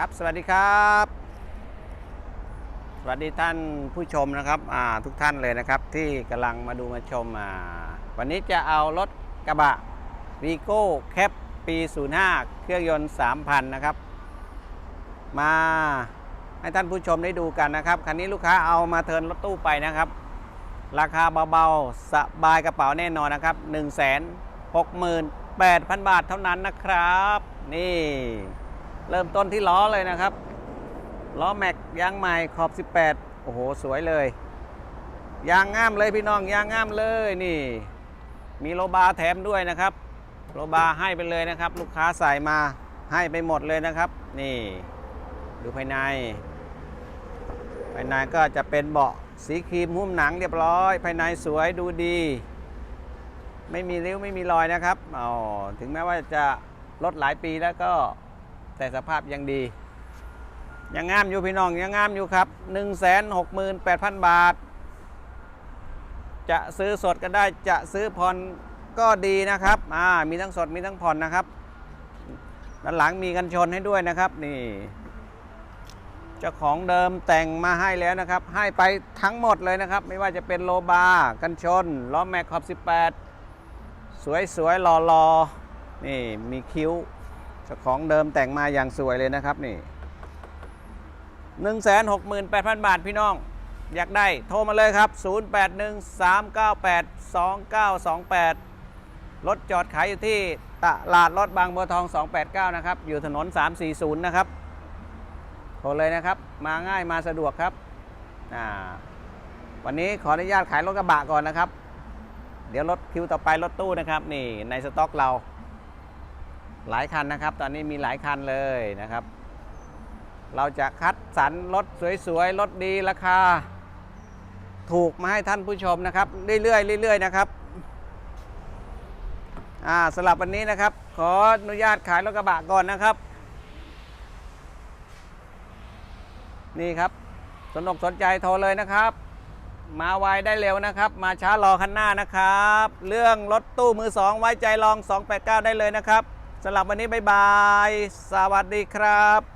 ครับ สวัสดีครับ สวัสดีท่านผู้ชมนะครับทุกท่านเลยนะครับ ที่กำลังมาดูมาชมวันนี้จะเอารถกระบะวีโก้แคปปี 05 เครื่องยนต์ 3,000 นะครับ มาให้ท่านผู้ชมได้ดูกันนะครับ คันนี้ลูกค้าเอามาเทินรถตู้ไปนะครับ ราคาเบาๆ สบายกระเป๋าแน่นอนนะครับ 1 6 8 0 0 0 บาทเท่านั้นนะครับ นี่ เริ่มต้นที่ล้อเลยนะครับ ล้อแม็กยางใหม่ขอบ 18 โอ้โห สวยเลย ยางง่ามเลยพี่น้อง ยางง่ามเลยนี่ มีโลบาร์แถมด้วยนะครับ โลบาร์ให้ไปเลยนะครับ ลูกค้าใส่มาให้ไปหมดเลยนะครับ นี่ ดูภายใน ภายในก็จะเป็นเบาะสีครีมหุ้มหนังเรียบร้อย ภายในสวยดูดี ไม่มีริ้วไม่มีรอยนะครับอ๋อถึงแม้ว่าจะรถหลายปีแล้วก็ แต่สภาพยังดี ยังงามอยู่พี่น้องยังงามอยู่ครับ 168,000 บาท จะซื้อสดก็ได้จะซื้อผ่อนก็ดีนะครับอ่ามีทั้งสดมีทั้งผ่อนนะครับด้านหลังมีกันชนให้ด้วยนะครับ นี่เจ้าของเดิมแต่งมาให้แล้วนะครับ ให้ไปทั้งหมดเลยนะครับ ไม่ว่าจะเป็นโลบาร์กันชนล้อแม็กขอบ 18 สวยสวยรอรอๆนี่มีคิ้ว เจ้าของเดิมแต่งมาอย่างสวยเลยนะครับนี่168,000บาทพี่น้อง อยากได้โทรมาเลยครับ 0813982928 รถจอดขายอยู่ที่ตลาดรถบางบัวทอง 289 นะครับ อยู่ถนน 340 นะครับโทรเลยนะครับ มาง่ายมาสะดวกครับ วันนี้ขออนุญาตขายรถกระบะก่อนนะครับ เดี๋ยวรถคิวต่อไปรถตู้นะครับ นี่ในสต็อกเรา หลายคันนะครับ ตอนนี้มีหลายคันเลยนะครับ เราจะคัดสรรรถสวยๆ รถดีราคา ถูกมาให้ท่านผู้ชมนะครับ เรื่อยๆเรื่อยๆนะครับอ่าสำหรับวันนี้นะครับ ขออนุญาตขายรถกระบะก่อนนะครับ นี่ครับสนอกสนใจโทรเลยนะครับ มาไวได้เร็วนะครับ มาช้ารอคันหน้านะครับ เรื่องรถตู้มือสองไว้ใจลอง 289 ได้เลยนะครับ สำหรับวันนี้บ๊ายบาย สวัสดีครับ